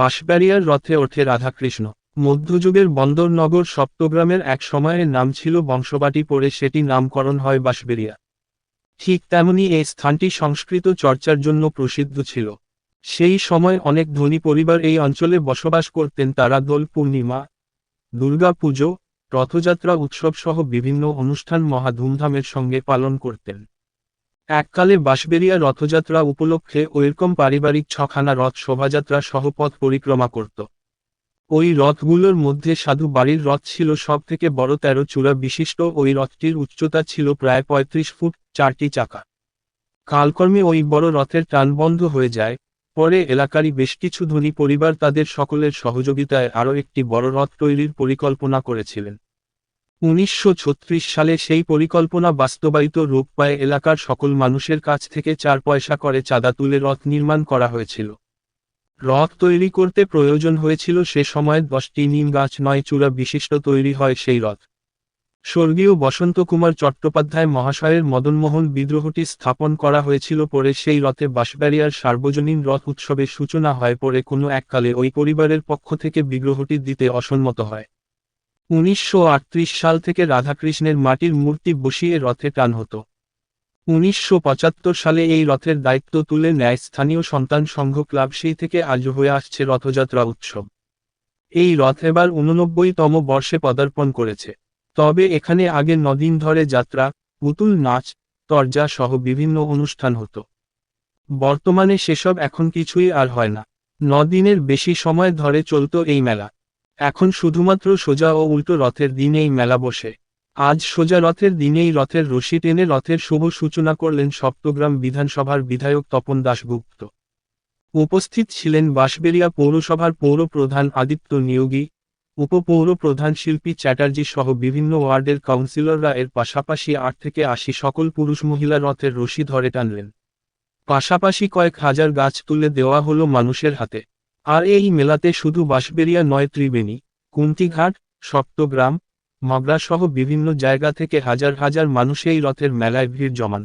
বাঁশবাড়িয়ার রথে ওঠে রাধাকৃষ্ণ। মধ্যযুগের বন্দরনগর সপ্তগ্রামের এক সময়ের নাম ছিল বংশবাটি পরে সেটি নামকরণ হয় বাঁশবেড়িয়া। ঠিক তেমনি এই স্থানটি সংস্কৃত চর্চার জন্য প্রসিদ্ধ ছিল। সেই সময় অনেক ধনী পরিবার এই অঞ্চলে বসবাস করতেন তারা দোল পূর্ণিমা দুর্গা পুজো রথযাত্রা উৎসব সহ বিভিন্ন অনুষ্ঠান মহা ধুমধামের সঙ্গে পালন করতেন। এককালে বাঁশবেড়িয়া রথযাত্রা উপলক্ষে ওইরকম পারিবারিক ছখানা রথ শোভাযাত্রা সহ পথ পরিক্রমা করত। ওই রথগুলোর মধ্যে সাধু বাড়ির রথ ছিল সব থেকে বড় তেরো চূড়া বিশিষ্ট। ওই রথটির উচ্চতা ছিল প্রায় পঁয়ত্রিশ ফুট, চারটি চাকা। কালকর্মে ওই বড় রথের টান বন্ধ হয়ে যায়। পরে এলাকারই বেশ কিছু ধনী পরিবার তাদের সকলের সহযোগিতায় আরও একটি বড় রথ তৈরির পরিকল্পনা করেছিলেন। উনিশশো ছত্রিশ সালে সেই পরিকল্পনা বাস্তবায়িত রূপ পায় এলাকার সকল মানুষের কাছ থেকে চার পয়সা করে চাঁদা তুলে রথ নির্মাণ করা হয়েছিল। রথ তৈরি করতে প্রয়োজন হয়েছিল সে সময় দশটি নিম গাছ নয় চূড়া বিশিষ্ট তৈরি হয় সেই রথ। স্বর্গীয় বসন্ত কুমার চট্টোপাধ্যায় মহাশয়ের মদনমোহন বিদ্রোহটি স্থাপন করা হয়েছিল পরে সেই রথে বাঁশবাড়িয়ার সার্বজনীন রথ উৎসবের সূচনা হয় পরে কোনো এককালে ওই পরিবারের পক্ষ থেকে বিগ্রহটি দিতে অসম্মত হয়। উনিশশো আটত্রিশ সাল থেকে রাধাকৃষ্ণের মাটির মূর্তি বসিয়ে রথে টান হতো। উনিশশো পঁচাত্তর সালে এই রথের দায়িত্ব তুলে নেয় স্থানীয় সন্তান সংঘ ক্লাব, সেই থেকে আজ হয়ে আসছে রথযাত্রা উৎসব। এই রথ এবার উননব্বইতম বর্ষে পদার্পণ করেছে। তবে এখানে আগে নদিন ধরে যাত্রা, পুতুল নাচ, তরজা সহ বিভিন্ন অনুষ্ঠান হতো। বর্তমানে সেসব এখন কিছুই আর হয় না। নদিনের বেশি সময় ধরে চলতো এই মেলা। এখন শুধুমাত্র সোজা ও উল্টো রথের দিনেই মেলা বসে। আজ সোজা রথের দিনেই রথের রশি টেনে রথের শুভ সূচনা করলেন সপ্তগ্রাম বিধানসভার বিধায়ক তপন দাশগুপ্ত। উপস্থিত ছিলেন বাঁশবেড়িয়া পৌরসভার পৌর প্রধান আদিত্য নিয়োগী, উপপৌর প্রধান শিল্পী চ্যাটার্জি সহ বিভিন্ন ওয়ার্ডের কাউন্সিলররা এর পাশাপাশি আট থেকে আশি সকল পুরুষ মহিলা রথের রশি ধরে টানলেন। পাশাপাশি কয়েক হাজার গাছ তুলে দেওয়া হলো মানুষের হাতে। আর এই মেলাতে শুধু বাঁশবেরিয়া নয়, ত্রিবেণী, কুন্তিঘাট, সপ্তগ্রাম মগরা সহ বিভিন্ন জায়গা থেকে হাজার হাজার মানুষ এই রথের মেলায় ভিড় জমান।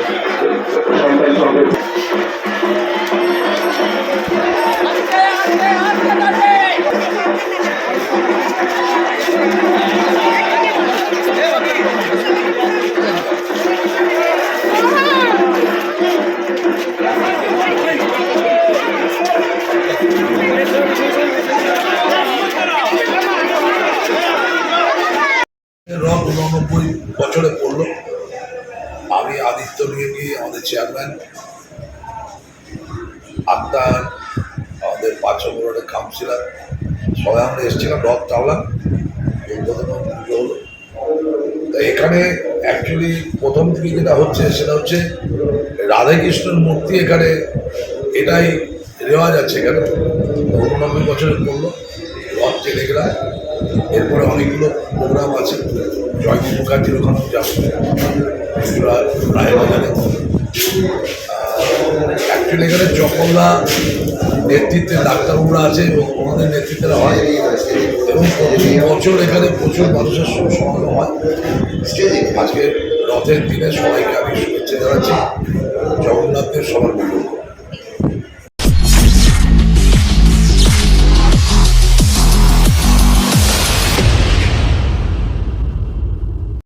রথ আমি আদিত্য নিয়ে গিয়ে আমাদের চেয়ারম্যান আক্তার, আমাদের পাঁচশোগড়ের কাউন্সিলার সবাই আমরা এসেছিলাম রথ তা এখানে অ্যাকচুয়ালি প্রথম থেকে যেটা হচ্ছে, সেটা হচ্ছে রাধাকৃষ্ণের মূর্তি এখানে, এটাই রেওয়াজ আছে এখানে উননব্বই বছরে পড়ল, রথ টেনে গেলাম। এরপরে অনেকগুলো প্রোগ্রাম আছে, জয়ন্ত মুখার্জির ওখানেও যাব অ্যাকচুয়ালি এখানে। চকলদা নেতৃত্বে ডাক্তারবাবুরা আছে এবং ওনাদের নেতৃত্বে হয়। এবং প্রতি বছর এখানে প্রচুর মানুষের সমাগম হয়। আজকে রথের দিনে সবাইকে আমি শুভেচ্ছা জানাচ্ছি। জগন্নাথের সবার পুজো